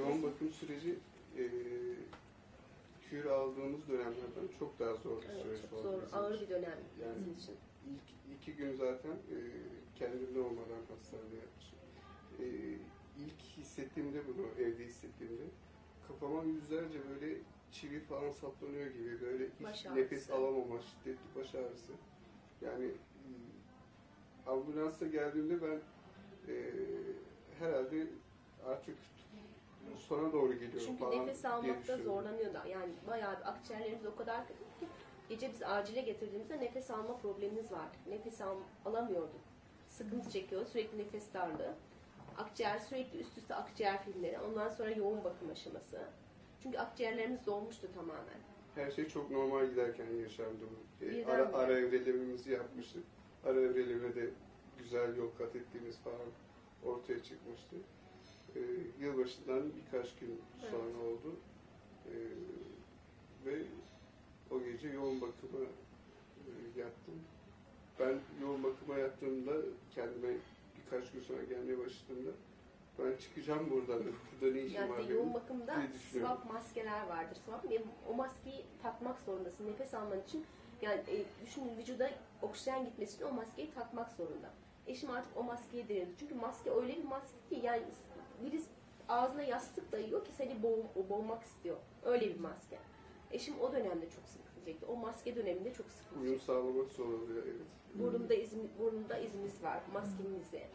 yoğun bakım süreci e, kür aldığımız dönemlerden çok daha zor bir Evet, süreç çok oldu zor, ağır için. bir dönem Yani- bizim için. İlk iki gün zaten e, kendimde olmadan hastanede yatmışım. E, ilk hissettiğimde bunu, evde hissettiğimde kafama yüzlerce böyle çivi falan saplanıyor gibi böyle hiç Baş ağrısı. nefes alamama, şiddetli baş ağrısı. Yani ambulansa geldiğimde ben e, herhalde artık sona doğru geliyorum Çünkü falan nefes almakta düşündüm. zorlanıyordu. Yani bayağı bir akciğerlerimiz o kadar kötü ki gece biz acile getirdiğimizde nefes alma problemimiz vardı. Nefes al, alamıyorduk. Sıkıntı çekiyor. Sürekli nefes darlığı. Akciğer sürekli üst üste akciğer filmleri. Ondan sonra yoğun bakım aşaması. Çünkü akciğerlerimiz dolmuştu tamamen. Her şey çok normal giderken yaşandı. E, ara, ara evrelememizi yapmıştık. Ara evrelerine de güzel yol kat ettiğimiz falan ortaya çıkmıştı. E, yılbaşından birkaç gün sonra oldu. E, ve o gece yoğun bakıma e, yattım. Ben yoğun bakıma yattığımda kendime birkaç gün sonra gelmeye başladığımda ben çıkacağım buradan. Burada ne işim Yani var benim yoğun bakımda swap maskeler vardır. Swap ve o maskeyi takmak zorundasın nefes alman için. Yani e, düşünün vücuda oksijen gitmesi için o maskeyi takmak zorunda. Eşim artık o maskeye direndi. Çünkü maske öyle bir maske ki yani virüs ağzına yastık dayıyor ki seni boğ, boğmak istiyor. Öyle bir maske. Eşim o dönemde çok sıkıntı çekti. O maske döneminde çok sıkıntı Uyum sağlamak zor oluyor evet. Burnumda, izmi, burnumda izimiz var, maskemizi.